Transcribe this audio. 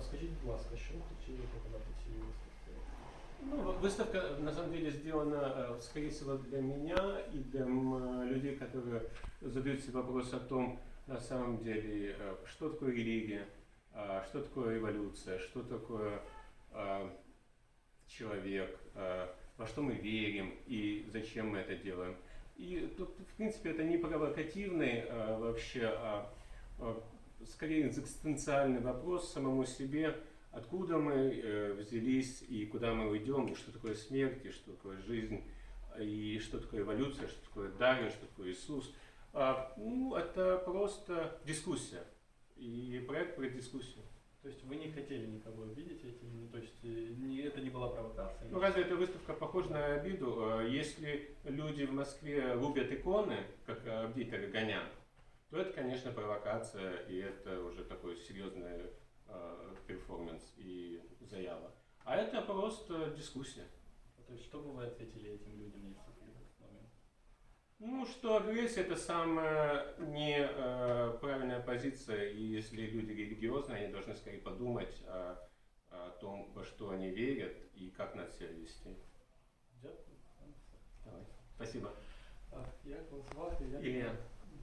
Розкажіть, будь ласка, що ви хотіли показати цій виставці? Ну, выставка на самом деле сделана, э, скорее всего, для меня и для м, э, людей, которые задают себе вопрос о том, на самом деле, э, что такое религия, а, что такое революция, что такое а, человек, а, во что мы верим и зачем мы это делаем. И тут, в принципе, это не провокативный а, вообще, а, а, скорее экзистенциальный вопрос самому себе, откуда мы э, взялись и куда мы уйдем, и что такое смерть, и что такое жизнь, и что такое эволюция, что такое Дарвин, что такое Иисус. А, ну, это просто дискуссия. И проект про дискуссию. То есть вы не хотели никого обидеть этим, ну, то есть э, не, это не была провокация? Ну, разве эта выставка похожа на обиду? Э, Если люди в Москве рубят иконы, как битер Гонян, то это, конечно, провокация, и это уже такой серьезный э, перформанс и заява. А это просто дискуссия. То есть что бы вы ответили этим людям, если бы в этот момент? Ну, что агрессия это самая неправильная позиция, и если люди религиозные, они должны скорее подумать о, о том, во что они верят и как надо себя вести. Дякую. Давай. Спасибо. А, як вас звати? Як Ілля.